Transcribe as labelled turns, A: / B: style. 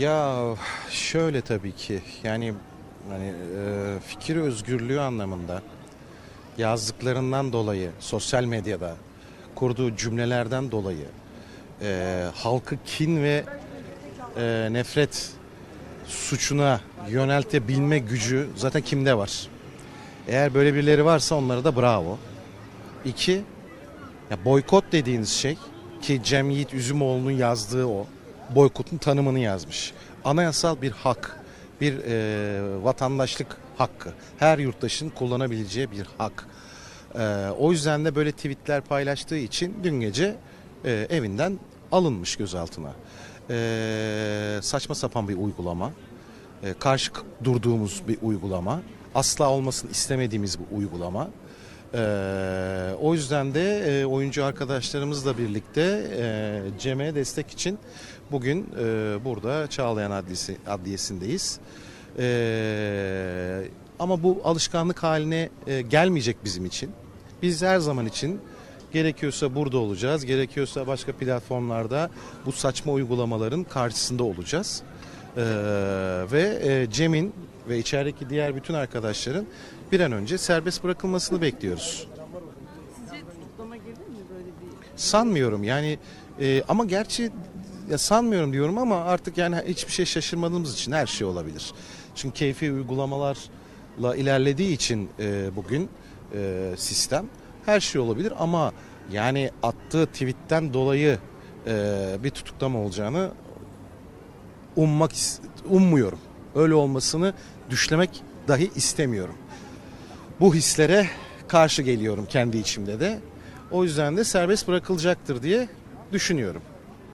A: Ya şöyle tabii ki yani hani e, fikir özgürlüğü anlamında yazdıklarından dolayı sosyal medyada kurduğu cümlelerden dolayı e, halkı kin ve e, nefret suçuna yöneltebilme gücü zaten kimde var? Eğer böyle birileri varsa onlara da bravo. İki, ya boykot dediğiniz şey ki Cem Yiğit Üzümoğlu'nun yazdığı o boykotun tanımını yazmış. Anayasal bir hak, bir e, vatandaşlık hakkı. Her yurttaşın kullanabileceği bir hak. E, o yüzden de böyle tweetler paylaştığı için dün gece e, evinden alınmış gözaltına. E, saçma sapan bir uygulama. E, karşı durduğumuz bir uygulama. Asla olmasını istemediğimiz bir uygulama. Ee, o yüzden de e, oyuncu arkadaşlarımızla birlikte e, Cem'e destek için bugün e, burada Çağlayan Adliyesi, Adliyesi'ndeyiz. Ee, ama bu alışkanlık haline gelmeyecek bizim için. Biz her zaman için gerekiyorsa burada olacağız, gerekiyorsa başka platformlarda bu saçma uygulamaların karşısında olacağız. Ee, ve e, Cem'in ve içerideki diğer bütün arkadaşların bir an önce serbest bırakılmasını bekliyoruz.
B: Sizce tutuklama gelir mi böyle bir?
A: Sanmıyorum yani e, ama gerçi ya sanmıyorum diyorum ama artık yani hiçbir şey şaşırmadığımız için her şey olabilir. Çünkü keyfi uygulamalarla ilerlediği için e, bugün e, sistem her şey olabilir ama yani attığı tweetten dolayı e, bir tutuklama olacağını ummak ummuyorum. Öyle olmasını düşlemek dahi istemiyorum. Bu hislere karşı geliyorum kendi içimde de. O yüzden de serbest bırakılacaktır diye düşünüyorum.